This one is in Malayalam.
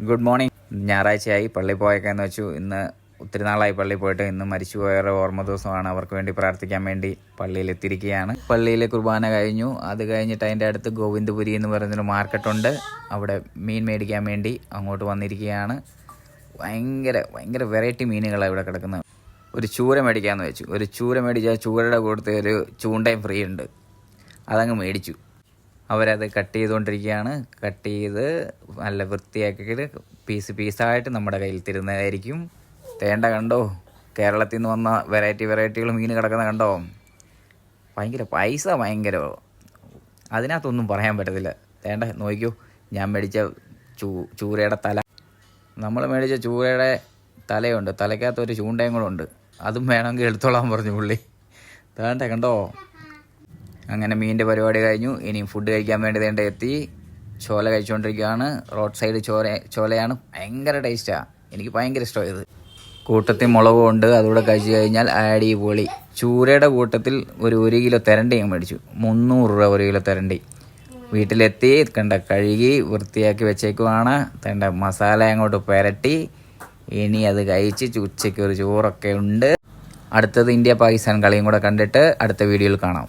Good morning. ഞായറാഴ്ചയായി പള്ളി പോയേക്കാന്ന് വെച്ചു. ഇന്ന് ഒത്തിരി നാളായി പള്ളിയിൽ പോയിട്ട്. ഇന്ന് മരിച്ചുപോയവരുടെ ഓർമ്മ ദിവസമാണ്. അവർക്ക് വേണ്ടി പ്രാർത്ഥിക്കാൻ വേണ്ടി പള്ളിയിൽ എത്തിയിരിക്കുകയാണ് പള്ളിയിലെ കുർബാന കഴിഞ്ഞു. അത് കഴിഞ്ഞിട്ട് അതിന്റെ അടുത്ത് ഗോവിന്ദപുരി എന്ന് പറയുന്നൊരു മാർക്കറ്റുണ്ട്. അവിടെ മീൻ മേടിക്കാൻ വേണ്ടി അങ്ങോട്ട് വന്നിരിക്കുകയാണ്. ഭയങ്കര ഭയങ്കര വെറൈറ്റി മീനുകളാണ് ഇവിടെ കിടക്കുന്നത്. ഒരു ചൂര മേടിക്കാമെന്ന് വെച്ചു. ഒരു ചൂര മേടിച്ചാൽ ചൂരയുടെ കൂട്ടത്തിൽ ഒരു ചൂണ്ടയും ഫ്രീ ഉണ്ട്. അതങ്ങ് മേടിച്ചു. അവരത് കട്ട് ചെയ്തുകൊണ്ടിരിക്കുകയാണ്. കട്ട് ചെയ്ത് നല്ല വൃത്തിയാക്കിയിട്ട് പീസ് പീസായിട്ട് നമ്മുടെ കയ്യിൽ തരുന്നതായിരിക്കും തേണ്ട കണ്ടോ? കേരളത്തിൽ നിന്ന് വന്ന വെറൈറ്റി വെറൈറ്റികൾ മീൻ കിടക്കുന്ന കണ്ടോ? ഭയങ്കര പൈസ ഭയങ്കര അതിനകത്തൊന്നും പറയാൻ പറ്റത്തില്ല. തേണ്ട നോക്കിയോ ഞാൻ മേടിച്ച ചൂ ചൂരയുടെ തല. നമ്മൾ മേടിച്ച ചൂരയുടെ തലയുണ്ട്. തലയ്ക്കകത്ത് ഒരു ചൂണ്ടയും കൂടെ ഉണ്ട്. അതും വേണമെങ്കിൽ എടുത്തോളാൻ പറഞ്ഞു പുള്ളി. തേണ്ട കണ്ടോ? അങ്ങനെ മീനിന്റെ പരിപാടി കഴിഞ്ഞു. ഇനിയും ഫുഡ് കഴിക്കാൻ വേണ്ടി വേണ്ട എത്തി. ചോല കഴിച്ചുകൊണ്ടിരിക്കുകയാണ് റോഡ് സൈഡ് ചോല ചോലയാണ് ഭയങ്കര ടേസ്റ്റാണ് എനിക്ക് ഭയങ്കര ഇഷ്ടമായത് കൂട്ടത്തിൽ മുളകും ഉണ്ട്. അതുകൂടെ കഴിച്ചു കഴിഞ്ഞാൽ അടിപൊളി. ചൂരയുടെ കൂട്ടത്തിൽ ഒരു ഒരു കിലോ തെരണ്ടി ഞാൻ മേടിച്ചു. മുന്നൂറ് രൂപ ഒരു കിലോ തെരണ്ടി. വീട്ടിലെത്തി കണ്ട കഴുകി വൃത്തിയാക്കി വെച്ചേക്കുവാണ്. കണ്ട മസാല അങ്ങോട്ട് പുരട്ടി. ഇനി അത് കഴിച്ച് ഉച്ചയ്ക്ക് ഒരു ചോറൊക്കെ ഉണ്ട്. അടുത്തത് ഇന്ത്യ പാകിസ്ഥാൻ കളിയും കൂടെ കണ്ടിട്ട് അടുത്ത വീഡിയോയിൽ കാണാം.